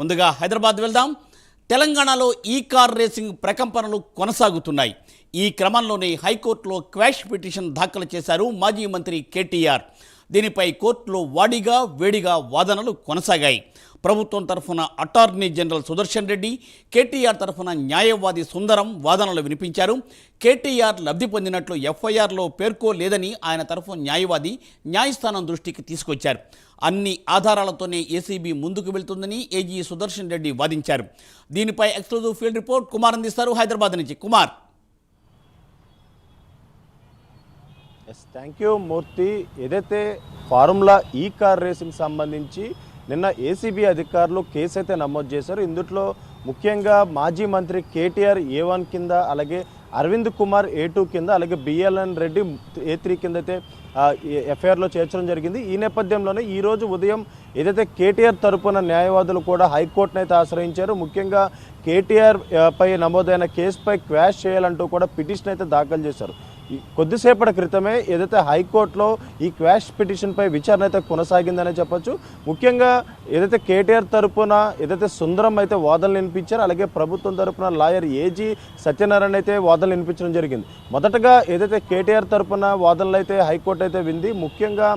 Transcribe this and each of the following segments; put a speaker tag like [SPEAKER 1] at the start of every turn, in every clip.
[SPEAKER 1] ముందుగా హైదరాబాద్ వెళ్దాం. తెలంగాణలో ఈ కార్ రేసింగ్ ప్రకంపనలు కొనసాగుతున్నాయి. ఈ క్రమంలోనే హైకోర్టులో క్వాష్ పిటిషన్ దాఖలు చేశారు మాజీ మంత్రి కేటీఆర్. దీనిపై కోర్టులో వాడిగా వేడిగా వాదనలు కొనసాగాయి. ప్రభుత్వం తరఫున attorney general Sudarshan Reddy KTR తరఫున న్యాయవాది సుందరం వాదనలు వినిపించారు. కేటీఆర్ లబ్ధి పొందినట్లు ఎఫ్ఐఆర్లో పేర్కోలేదని ఆయన తరఫు న్యాయవాది న్యాయస్థానం దృష్టికి తీసుకొచ్చారు. అన్ని ఆధారాలతోనే ఏసీబీ ముందుకు వెళ్తుందని ఏజీ సుదర్శన్ రెడ్డి వాదించారు. దీనిపై ఎక్స్క్లూజివ్ ఫీల్డ్ రిపోర్ట్ కుమార్ అందిస్తారు హైదరాబాద్ నుంచి. Kumar.
[SPEAKER 2] Yes thank you. Murthy ఏదైతే ఫార్ములా ఈ కార్ రేసింగ్ సంబంధించి నిన్న ఏసీబీ అధికారులు కేసు అయితే నమోదు చేశారు. ఇందులో ముఖ్యంగా మాజీ మంత్రి కేటీఆర్ ఏ వన్ కింద అలాగే అరవింద్ కుమార్ ఏ టూ కింద అలాగే బిఎల్ఎన్ రెడ్డి ఏ త్రీ కింద అయితే ఎఫ్ఐఆర్లో చేర్చడం జరిగింది. ఈ నేపథ్యంలోనే ఈరోజు ఉదయం ఏదైతే కేటీఆర్ తరపున న్యాయవాదులు కూడా హైకోర్టును అయితే ఆశ్రయించారు. ముఖ్యంగా కేటీఆర్ పై నమోదైన కేసుపై క్వాష్ చేయాలంటూ కూడా పిటిషన్ అయితే దాఖలు చేశారు. కొద్దిసేపటి క్రితమే ఏదైతే హైకోర్టులో ఈ క్వాష్ పిటిషన్పై విచారణ అయితే కొనసాగిందనే చెప్పొచ్చు. ముఖ్యంగా ఏదైతే కేటీఆర్ తరపున ఏదైతే సుందరం అయితే వాదనలు వినిపించారో అలాగే ప్రభుత్వం తరపున లాయర్ ఏజీ సత్యనారాయణ అయితే వాదనలు వినిపించడం జరిగింది. మొదటగా ఏదైతే కేటీఆర్ తరపున వాదనలు అయితే హైకోర్టు అయితే వింది ముఖ్యంగా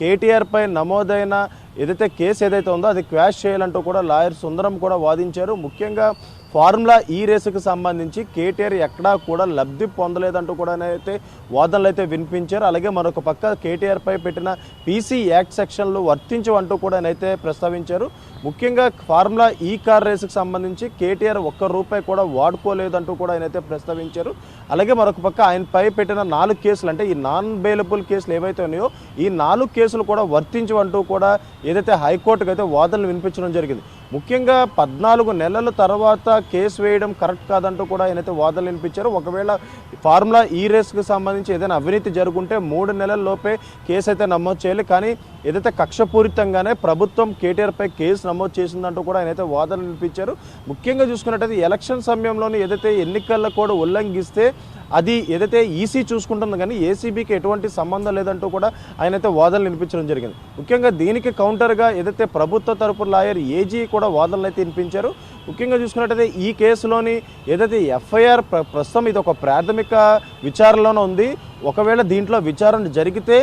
[SPEAKER 2] కేటీఆర్ పై నమోదైన ఏదైతే కేసు ఏదైతే ఉందో అది క్వాష్ చేయాలంటూ కూడా లాయర్ సుందరం కూడా వాదించారు. ముఖ్యంగా ఫార్ములా ఈ రేసుకు సంబంధించి కేటీఆర్ ఎక్కడా కూడా లబ్ధి పొందలేదంటూ కూడా అయితే వాదనలు అయితే వినిపించారు. అలాగే మరొక పక్క కేటీఆర్ పై పెట్టిన పీసీ యాక్ట్ సెక్షన్లు వర్తించవంటూ కూడా అయితే ప్రస్తావించారు. ముఖ్యంగా ఫార్ములా ఈ కార్ రేసుకు సంబంధించి కేటీఆర్ ఒక్క రూపాయి కూడా వాడుకోలేదంటూ కూడా ఆయన అయితే ప్రస్తావించారు. అలాగే మరొక పక్క ఆయనపై పెట్టిన నాలుగు కేసులు అంటే ఈ నాన్ బెయిలబుల్ కేసులు ఏవైతే ఉన్నాయో ఈ నాలుగు కేసులు కూడా వర్తించవంటూ కూడా ఏదైతే హైకోర్టుకు అయితే వాదనలు వినిపించడం జరిగింది. ముఖ్యంగా పద్నాలుగు నెలల తర్వాత కేసు వేయడం కరెక్ట్ కాదంటూ కూడా ఆయనైతే వాదనలు వినిపించారు. ఒకవేళ ఫార్ములా ఈ రేస్కి సంబంధించి ఏదైనా అవినీతి జరుగుంటే మూడు నెలల లోపే కేసు అయితే నమోదు చేయాలి. కానీ ఏదైతే కక్షపూరితంగానే ప్రభుత్వం కేటీఆర్పై కేసు నమోదు చేసిందంటూ కూడా ఆయనైతే వాదనలు వినిపించారు. ముఖ్యంగా చూసుకున్నట్టయితే ఎలక్షన్ సమయంలోనే ఏదైతే ఎన్నికల్లో కూడా ఉల్లంఘిస్తే అది ఏదైతే ఈసీ చూసుకుంటుంది కానీ ఏసీబీకి ఎటువంటి సంబంధం లేదంటూ కూడా ఆయనైతే వాదనలు వినిపించడం జరిగింది. ముఖ్యంగా దీనికి కౌంటర్గా ఏదైతే ప్రభుత్వ తరపు లాయర్ ఏజీ కూడా వాదనలు అయితే వినిపించారు. ముఖ్యంగా చూసుకున్నట్టయితే ఈ కేసులోని ఏదైతే ఎఫ్ఐఆర్ ప్రస్తుతం ఇది ఒక ప్రాథమిక విచారణలోనే ఉంది. ఒకవేళ దీంట్లో విచారణ జరిగితే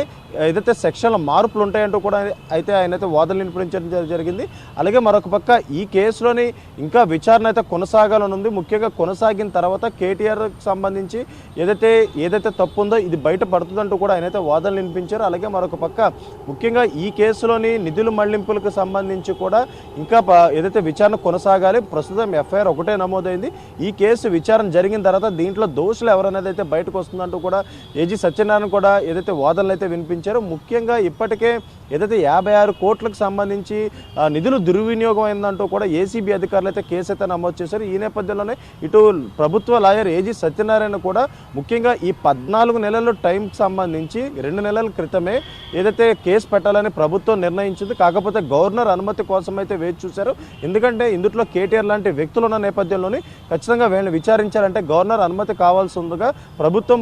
[SPEAKER 2] ఏదైతే సెక్షన్ల మార్పులు ఉంటాయంటూ కూడా అయితే ఆయన అయితే వాదనలు వినిపించడం జరిగింది. అలాగే మరొక పక్క ఈ కేసులోని ఇంకా విచారణ అయితే కొనసాగాలని ఉంది ముఖ్యంగా కొనసాగిన తర్వాత కేటీఆర్కి సంబంధించి ఏదైతే ఏదైతే తప్పు ఉందో ఇది బయట పడుతుందంటూ కూడా ఆయన అయితే వాదనలు వినిపించారు. అలాగే మరొక పక్క ముఖ్యంగా ఈ కేసులోని నిధుల మళ్ళింపులకు సంబంధించి కూడా ఇంకా ఏదైతే విచారణ కొనసాగాలి ప్రస్తుతం ఎఫ్ఐఆర్ ఒకటే నమోదైంది. ఈ కేసు విచారణ జరిగిన తర్వాత దీంట్లో దోషులు ఎవరనేది అయితే బయటకు వస్తుందంటూ కూడా ఏజీ సత్యనారాయణ కూడా ఏదైతే వాదనలు అయితే వినిపించారో ముఖ్యంగా ఇప్పటికే ఏదైతే యాభై ఆరు కోట్లకు సంబంధించి నిధులు దుర్వినియోగం అయిందంటూ కూడా ఏసీబీ అధికారులు అయితే కేసు అయితే నమోదు చేశారు. ఈ నేపథ్యంలోనే ఇటు ప్రభుత్వ లాయర్ ఏజీ సత్యనారాయణ కూడా ముఖ్యంగా ఈ పద్నాలుగు నెలల టైంకి సంబంధించి రెండు నెలల క్రితమే ఏదైతే కేసు పెట్టాలని ప్రభుత్వం నిర్ణయించింది. కాకపోతే గవర్నర్ అనుమతి కోసం అయితే వేచి చూశారు. ఎందుకంటే ఇందులో కేటీఆర్ లాంటి వ్యక్తులు ఉన్న నేపథ్యంలోని ఖచ్చితంగా వీళ్ళని విచారించాలంటే గవర్నర్ అనుమతి కావాల్సి ఉందిగా. ప్రభుత్వం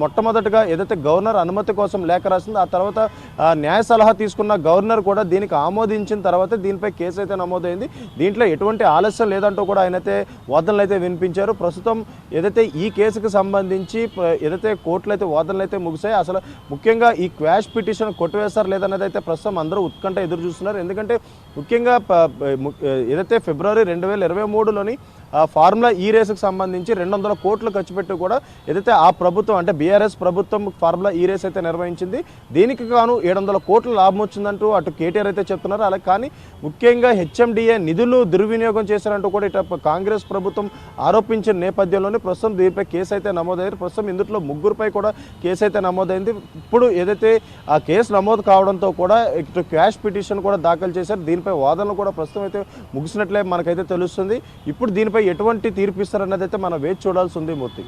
[SPEAKER 2] మొట్టమొదటి మొట్టమొదటగా ఏదైతే గవర్నర్ అనుమతి కోసం లేఖ రాసిందో ఆ తర్వాత ఆ, న్యాయ సలహా తీసుకున్న గవర్నర్ కూడా దీనికి ఆమోదించిన తర్వాత దీనిపై కేసు అయితే నమోదైంది. దీంట్లో ఎటువంటి ఆలస్యం లేదంటూ కూడా ఆయన అయితే వాదనలు అయితే వినిపించారు. ప్రస్తుతం ఏదైతే ఈ కేసుకు సంబంధించి ఏదైతే కోర్టులు అయితే వాదనలు అయితే ముగిసాయి అసలు ముఖ్యంగా ఈ క్వాష్ పిటిషన్ కొట్టివేస్తారు లేదన్నది అయితే ప్రస్తుతం అందరూ ఉత్కంఠ ఎదురు చూస్తున్నారు. ఎందుకంటే ముఖ్యంగా ఏదైతే ఫిబ్రవరి రెండు వేల ఇరవై మూడులోని ఫార్ములా ఈ రేసుకు సంబంధించి రెండు వందల కోట్లు ఖర్చు పెట్టి కూడా ఏదైతే ఆ ప్రభుత్వం అంటే బీఆర్ఎస్ ప్రభుత్వం ప్రభుత్వం ఫార్ములా ఈ రేస్ అయితే నిర్వహించింది. దీనికి గాను ఏడు వందల కోట్ల లాభం వచ్చిందంటూ అటు కేటీఆర్ అయితే చెప్తున్నారు. అలా కానీ ముఖ్యంగా హెచ్ఎండిఏ నిధులు దుర్వినియోగం చేశారంటూ కూడా ఇటు కాంగ్రెస్ ప్రభుత్వం ఆరోపించిన నేపథ్యంలోనే ప్రస్తుతం దీనిపై కేసు అయితే నమోదైంది. ప్రస్తుతం ఇందులో ముగ్గురుపై కూడా కేసు అయితే నమోదైంది. ఇప్పుడు ఏదైతే ఆ కేసు నమోదు కావడంతో కూడా ఇటు క్యాష్ పిటిషన్ కూడా దాఖలు చేశారు. దీనిపై వాదనలు కూడా ప్రస్తుతం అయితే ముగిసినట్లే మనకైతే తెలుస్తుంది. ఇప్పుడు దీనిపై ఎటువంటి తీర్పు ఇస్తారన్నది అయితే మనం వేచి చూడాల్సి ఉంది మూర్తి.